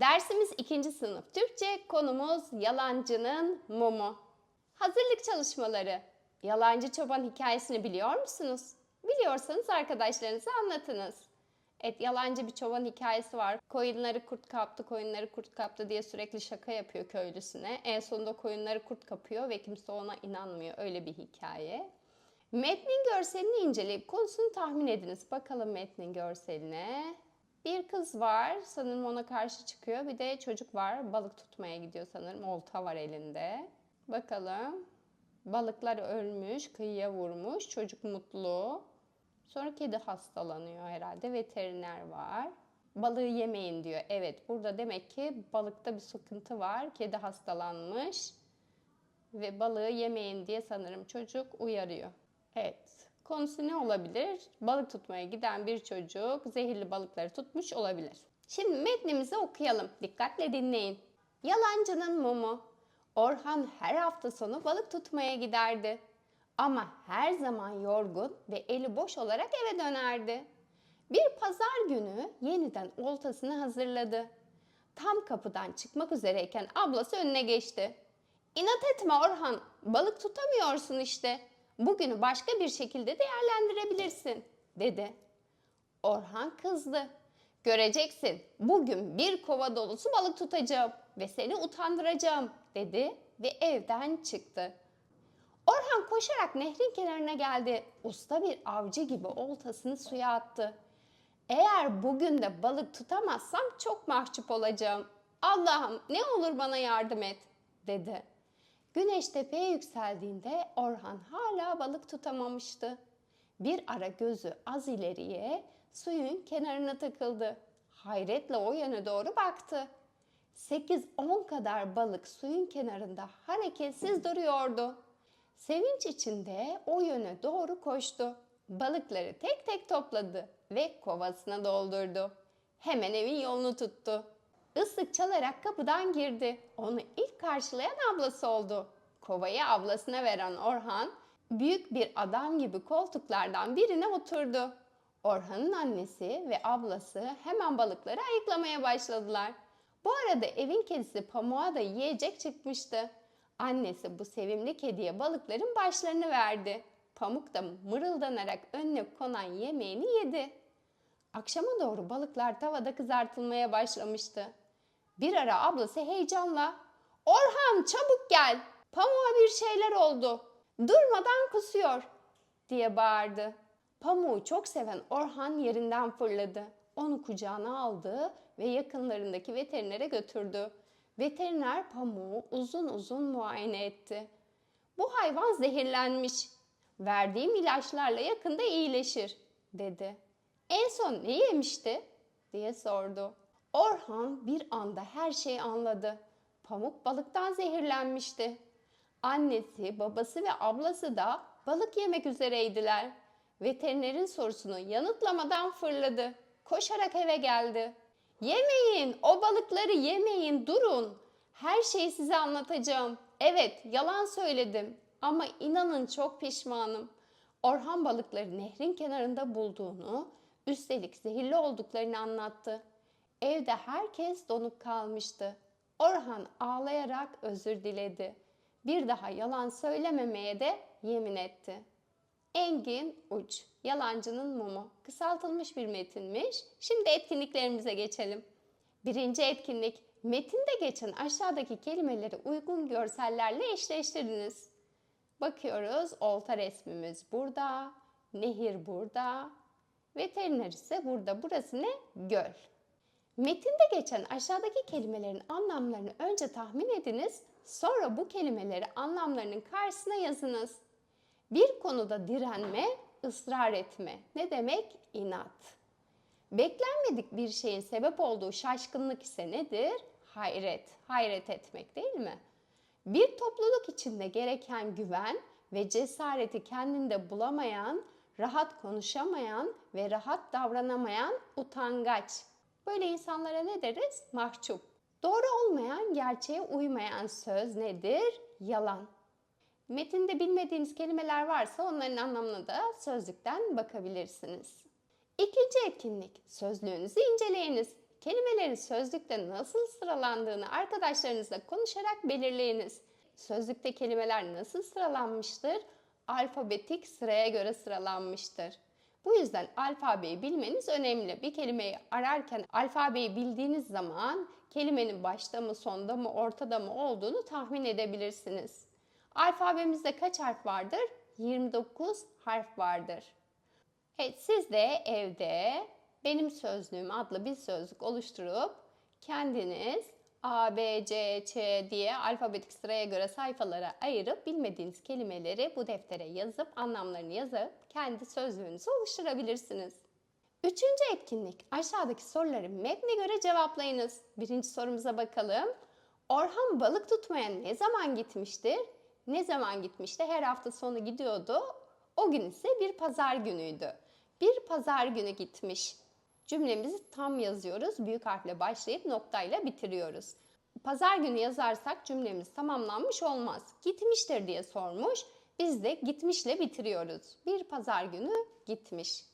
Dersimiz ikinci sınıf Türkçe, konumuz yalancının mumu. Hazırlık çalışmaları. Yalancı çoban hikayesini biliyor musunuz? Biliyorsanız arkadaşlarınıza anlatınız. Evet yalancı bir çoban hikayesi var. Koyunları kurt kaptı, koyunları kurt kaptı diye sürekli şaka yapıyor köylüsüne. En sonunda koyunları kurt kapıyor ve kimse ona inanmıyor. Öyle bir hikaye. Metnin görselini inceleyip konusunu tahmin ediniz. Bakalım metnin görseline. Bir kız var, sanırım ona karşı çıkıyor. Bir de çocuk var, balık tutmaya gidiyor sanırım. Olta var elinde. Bakalım. Balıklar ölmüş, kıyıya vurmuş. Çocuk mutlu. Sonra kedi hastalanıyor herhalde. Veteriner var. Balığı yemeyin diyor. Evet, burada demek ki balıkta bir sıkıntı var. Kedi hastalanmış ve balığı yemeyin diye sanırım çocuk uyarıyor. Evet. Konusu ne olabilir? Balık tutmaya giden bir çocuk zehirli balıkları tutmuş olabilir. Şimdi metnimizi okuyalım. Dikkatle dinleyin. Yalancının mumu. Orhan her hafta sonu balık tutmaya giderdi. Ama her zaman yorgun ve eli boş olarak eve dönerdi. Bir pazar günü yeniden oltasını hazırladı. Tam kapıdan çıkmak üzereyken ablası önüne geçti. İnat etme Orhan, balık tutamıyorsun işte. Bugünü başka bir şekilde değerlendirebilirsin, dedi. Orhan kızdı. Göreceksin, bugün bir kova dolusu balık tutacağım ve seni utandıracağım, dedi ve evden çıktı. Orhan koşarak nehrin kenarına geldi. Usta bir avcı gibi oltasını suya attı. Eğer bugün de balık tutamazsam çok mahcup olacağım. Allah'ım ne olur bana yardım et, dedi. Güneş tepeye yükseldiğinde Orhan hala balık tutamamıştı. Bir ara gözü az ileriye suyun kenarına takıldı. Hayretle o yöne doğru baktı. 8-10 kadar balık suyun kenarında hareketsiz duruyordu. Sevinç içinde o yöne doğru koştu. Balıkları tek tek topladı ve kovasına doldurdu. Hemen evin yolunu tuttu. Islık çalarak kapıdan girdi. Onu ilk karşılayan ablası oldu. Kovayı ablasına veren Orhan, büyük bir adam gibi koltuklardan birine oturdu. Orhan'ın annesi ve ablası hemen balıkları ayıklamaya başladılar. Bu arada evin kedisi Pamuk'a da yiyecek çıkmıştı. Annesi bu sevimli kediye balıkların başlarını verdi. Pamuk da mırıldanarak önüne konan yemeğini yedi. Akşama doğru balıklar tavada kızartılmaya başlamıştı. Bir ara ablası heyecanla Orhan çabuk gel. Pamuğa bir şeyler oldu. Durmadan kusuyor diye bağırdı. Pamuğu çok seven Orhan yerinden fırladı. Onu kucağına aldı ve yakınlarındaki veterinere götürdü. Veteriner pamuğu uzun uzun muayene etti. Bu hayvan zehirlenmiş. Verdiğim ilaçlarla yakında iyileşir dedi. En son ne yemişti diye sordu. Orhan bir anda her şeyi anladı. Pamuk balıktan zehirlenmişti. Annesi, babası ve ablası da balık yemek üzereydiler. Veterinerin sorusunu yanıtlamadan fırladı. Koşarak eve geldi. Yemeyin, o balıkları yemeyin, durun. Her şeyi size anlatacağım. Evet, yalan söyledim ama inanın çok pişmanım. Orhan balıkları nehrin kenarında bulduğunu, üstelik zehirli olduklarını anlattı. Evde herkes donuk kalmıştı. Orhan ağlayarak özür diledi. Bir daha yalan söylememeye de yemin etti. Engin Uç, Yalancının Mumu. Kısaltılmış bir metinmiş. Şimdi etkinliklerimize geçelim. Birinci etkinlik, metinde geçen aşağıdaki kelimeleri uygun görsellerle eşleştiriniz. Bakıyoruz, olta resmimiz burada, nehir burada, veteriner ise burada. Burası ne? Göl. Metinde geçen aşağıdaki kelimelerin anlamlarını önce tahmin ediniz, sonra bu kelimeleri anlamlarının karşısına yazınız. Bir konuda direnme, ısrar etme. Ne demek? İnat. Beklenmedik bir şeyin sebep olduğu şaşkınlık ise nedir? Hayret. Hayret etmek değil mi? Bir topluluk içinde gereken güven ve cesareti kendinde bulamayan, rahat konuşamayan ve rahat davranamayan utangaç. Böyle insanlara ne deriz? Mahcup. Doğru olmayan, gerçeğe uymayan söz nedir? Yalan. Metinde bilmediğiniz kelimeler varsa onların anlamına da sözlükten bakabilirsiniz. İkinci etkinlik, sözlüğünüzü inceleyiniz. kelimelerin sözlükte nasıl sıralandığını arkadaşlarınızla konuşarak belirleyiniz. Sözlükte kelimeler nasıl sıralanmıştır? Alfabetik sıraya göre sıralanmıştır. Bu yüzden alfabeyi bilmeniz önemli. Bir kelimeyi ararken alfabeyi bildiğiniz zaman kelimenin başta mı, sonda mı, ortada mı olduğunu tahmin edebilirsiniz. Alfabemizde kaç harf vardır? 29 harf vardır. Evet siz de evde benim sözlüğüm adlı bir sözlük oluşturup kendiniz A, B, C, Ç diye alfabetik sıraya göre sayfalara ayırıp bilmediğiniz kelimeleri bu deftere yazıp anlamlarını yazıp kendi sözlüğünüzü oluşturabilirsiniz. Üçüncü etkinlik aşağıdaki soruları metne göre cevaplayınız. Birinci sorumuza bakalım. Orhan balık tutmaya ne zaman gitmiştir? Ne zaman gitmişti? Her hafta sonu gidiyordu. O gün ise bir pazar günüydü. Bir pazar günü gitmiş. Cümlemizi tam yazıyoruz. Büyük harfle başlayıp noktayla bitiriyoruz. Pazar günü yazarsak cümlemiz tamamlanmış olmaz. Gitmiştir diye sormuş. Biz de gitmişle bitiriyoruz. Bir pazar günü gitmiş.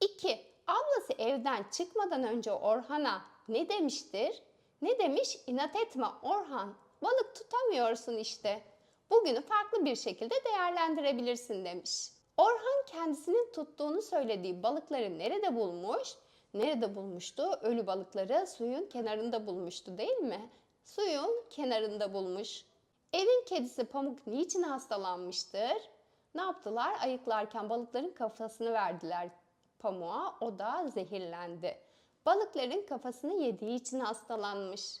2. Ablası evden çıkmadan önce Orhan'a ne demiştir? Ne demiş? İnat etme Orhan. Balık tutamıyorsun işte. Bugünü farklı bir şekilde değerlendirebilirsin demiş. Orhan kendisinin tuttuğunu söylediği balıkları nerede bulmuş? Nerede bulmuştu? Ölü balıkları suyun kenarında bulmuştu değil mi? Suyun kenarında bulmuş. Evin kedisi Pamuk niçin hastalanmıştır? Ne yaptılar? Ayıklarken balıkların kafasını verdiler Pamuk'a. O da zehirlendi. Balıkların kafasını yediği için hastalanmış.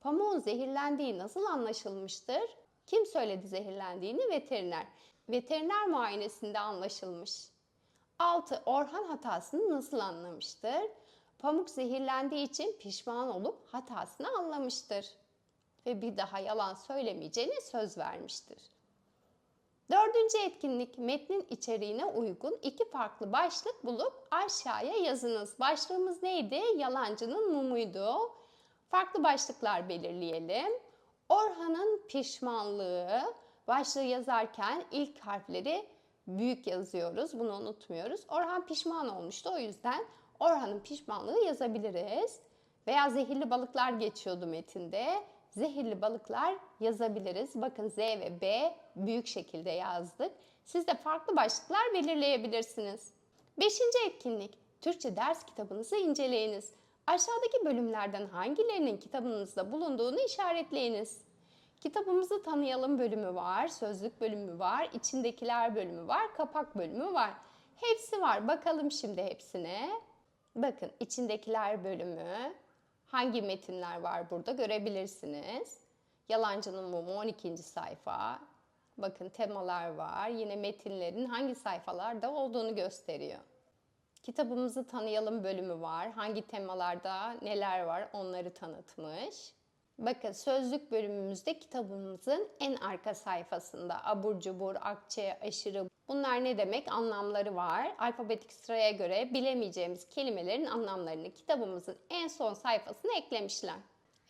Pamuğun zehirlendiği nasıl anlaşılmıştır? Kim söyledi zehirlendiğini? Veteriner. Veteriner muayenesinde anlaşılmış. 6. Orhan hatasını nasıl anlamıştır? Pamuk zehirlendiği için pişman olup hatasını anlamıştır. Ve bir daha yalan söylemeyeceğine söz vermiştir. Dördüncü etkinlik metnin içeriğine uygun iki farklı başlık bulup aşağıya yazınız. Başlığımız neydi? Yalancının mumuydu. Farklı başlıklar belirleyelim. Orhan'ın pişmanlığı başlığı yazarken ilk harfleri büyük yazıyoruz. Bunu unutmuyoruz. Orhan pişman olmuştu. O yüzden Orhan'ın pişmanlığı yazabiliriz. Veya zehirli balıklar geçiyordu metinde. Zehirli balıklar yazabiliriz. Bakın Z ve B büyük şekilde yazdık. Siz de farklı başlıklar belirleyebilirsiniz. Beşinci etkinlik. Türkçe ders kitabınızı inceleyiniz. Aşağıdaki bölümlerden hangilerinin kitabınızda bulunduğunu işaretleyiniz. Kitabımızı tanıyalım bölümü var, sözlük bölümü var, içindekiler bölümü var, kapak bölümü var. Hepsi var. Bakalım şimdi hepsine. Bakın içindekiler bölümü. Hangi metinler var burada görebilirsiniz. Yalancının mumu 12. sayfa. Bakın temalar var. Yine metinlerin hangi sayfalarda olduğunu gösteriyor. Kitabımızı tanıyalım bölümü var. Hangi temalarda neler var onları tanıtmış. Bakın sözlük bölümümüzde kitabımızın en arka sayfasında abur cubur, akçe, aşırı bunlar ne demek anlamları var. Alfabetik sıraya göre bilemeyeceğimiz kelimelerin anlamlarını kitabımızın en son sayfasına eklemişler.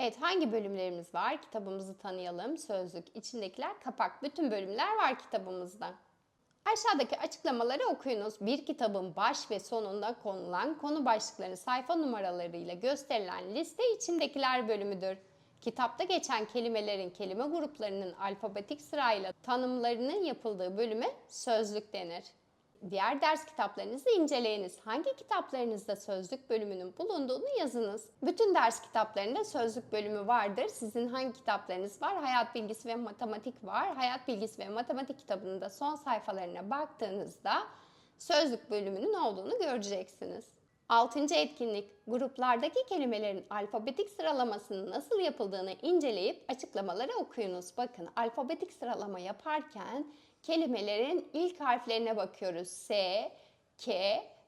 Evet hangi bölümlerimiz var? Kitabımızı tanıyalım. Sözlük, içindekiler, kapak. Bütün bölümler var kitabımızda. Aşağıdaki açıklamaları okuyunuz. Bir kitabın baş ve sonunda konulan konu başlıkları sayfa numaralarıyla gösterilen liste içindekiler bölümüdür. Kitapta geçen kelimelerin kelime gruplarının alfabetik sırayla tanımlarının yapıldığı bölüme sözlük denir. Diğer ders kitaplarınızı inceleyiniz. Hangi kitaplarınızda sözlük bölümünün bulunduğunu yazınız. Bütün ders kitaplarında sözlük bölümü vardır. Sizin hangi kitaplarınız var? Hayat bilgisi ve matematik var. Hayat bilgisi ve matematik kitabının da son sayfalarına baktığınızda sözlük bölümünün olduğunu göreceksiniz. Altıncı etkinlik, gruplardaki kelimelerin alfabetik sıralamasının nasıl yapıldığını inceleyip açıklamaları okuyunuz. Bakın alfabetik sıralama yaparken kelimelerin ilk harflerine bakıyoruz. S, K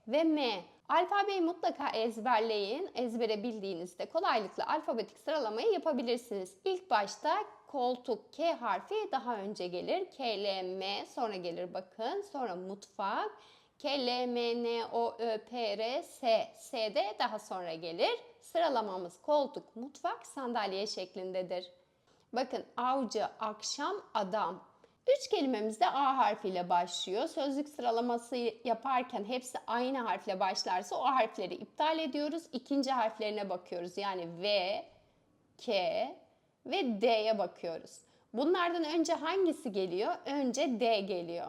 ve M. Alfabeyi mutlaka ezberleyin. Ezbere bildiğinizde kolaylıkla alfabetik sıralamayı yapabilirsiniz. İlk başta koltuk K harfi daha önce gelir. K, L, M sonra gelir bakın. Sonra mutfak. K, L, M, N, O, Ö, P, R, S. S de daha sonra gelir. Sıralamamız koltuk, mutfak, sandalye şeklindedir. Bakın avcı, akşam, adam. Üç kelimemiz de A harfiyle başlıyor. Sözlük sıralaması yaparken hepsi aynı harfle başlarsa o harfleri iptal ediyoruz. İkinci harflerine bakıyoruz. Yani V, K ve D'ye bakıyoruz. Bunlardan önce hangisi geliyor? Önce D geliyor.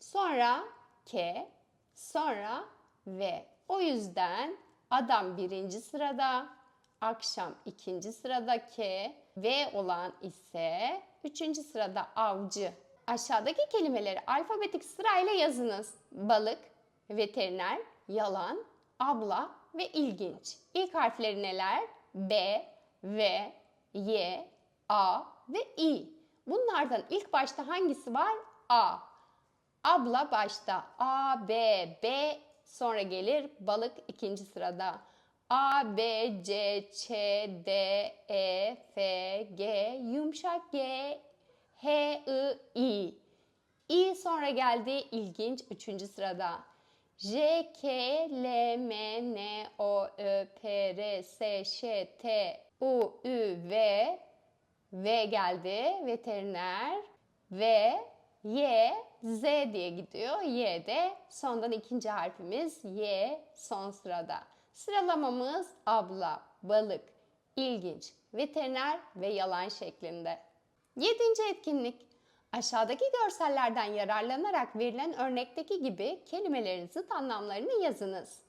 Sonra K, sonra V. O yüzden adam birinci sırada, akşam ikinci sırada K, V olan ise üçüncü sırada avcı. Aşağıdaki kelimeleri alfabetik sırayla yazınız. Balık, veteriner, yalan, abla ve ilginç. İlk harfleri neler? B, V, Y, A ve İ. Bunlardan ilk başta hangisi var? A. Abla başta. A, B, B sonra gelir balık ikinci sırada. A, B, C, Ç, D, E, F, G, yumuşak G, H, I, I. İ sonra geldi ilginç üçüncü sırada. J, K, L, M, N, O, Ö, P, R, S, Ş, T, U, Ü, V. V geldi veteriner. V, Y, Z diye gidiyor. Y de sondan ikinci harfimiz Y son sırada. Sıralamamız abla, balık, ilginç, veteriner ve yalan şeklinde. Yedinci etkinlik. Aşağıdaki görsellerden yararlanarak verilen örnekteki gibi kelimelerin zıt anlamlarını yazınız.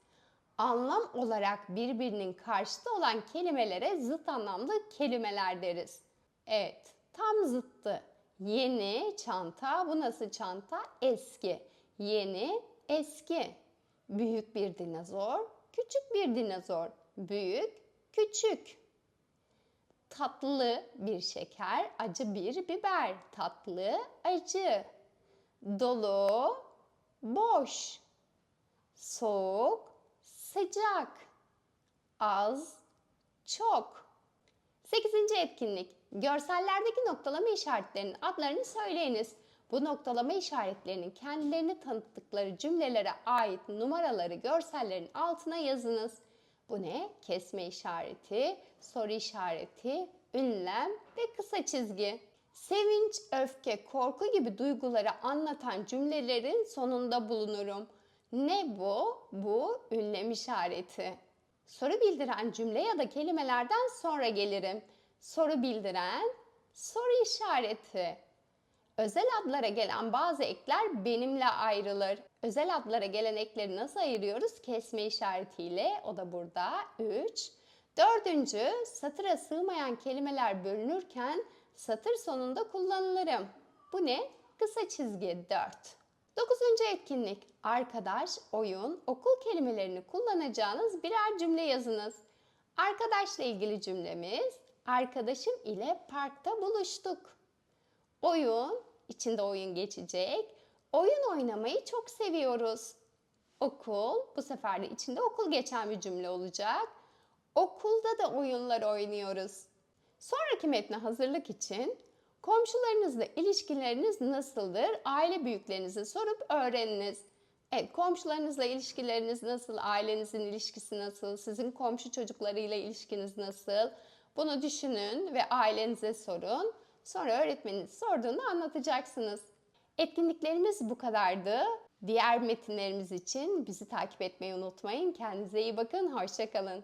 Anlam olarak birbirinin karşıtı olan kelimelere zıt anlamlı kelimeler deriz. Evet, tam zıttı. Yeni çanta, bu nasıl çanta? Eski. Yeni, eski. Büyük bir dinozor, küçük bir dinozor. Büyük, küçük. Tatlı bir şeker, acı bir biber. Tatlı, acı. Dolu, boş. Soğuk, sıcak. Az, çok. Sekizinci etkinlik. Görsellerdeki noktalama işaretlerinin adlarını söyleyiniz. Bu noktalama işaretlerinin kendilerini tanıttıkları cümlelere ait numaraları görsellerin altına yazınız. Bu ne? Kesme işareti, soru işareti, ünlem ve kısa çizgi. Sevinç, öfke, korku gibi duyguları anlatan cümlelerin sonunda bulunurum. Ne bu? Bu ünlem işareti. Soru bildiren cümle ya da kelimelerden sonra gelirim. Soru bildiren, soru işareti. Özel adlara gelen bazı ekler benimle ayrılır. Özel adlara gelen ekleri nasıl ayırıyoruz? Kesme işaretiyle. O da burada. 3. Dördüncü, satıra sığmayan kelimeler bölünürken satır sonunda kullanılırım. Bu ne? Kısa çizgi 4. Dokuzuncu etkinlik. Arkadaş, oyun, okul kelimelerini kullanacağınız birer cümle yazınız. Arkadaşla ilgili cümlemiz, arkadaşım ile parkta buluştuk. Oyun, içinde oyun geçecek. Oyun oynamayı çok seviyoruz. Okul, bu sefer de içinde okul geçen bir cümle olacak. Okulda da oyunlar oynuyoruz. Sonraki metne hazırlık için komşularınızla ilişkileriniz nasıldır? Aile büyüklerinize sorup öğreniniz. Evet, komşularınızla ilişkileriniz nasıl? Ailenizin ilişkisi nasıl? Sizin komşu çocuklarıyla ilişkiniz nasıl? Bunu düşünün ve ailenize sorun. Sonra öğretmeniniz sorduğunu anlatacaksınız. Etkinliklerimiz bu kadardı. Diğer metinlerimiz için bizi takip etmeyi unutmayın. Kendinize iyi bakın. Hoşçakalın.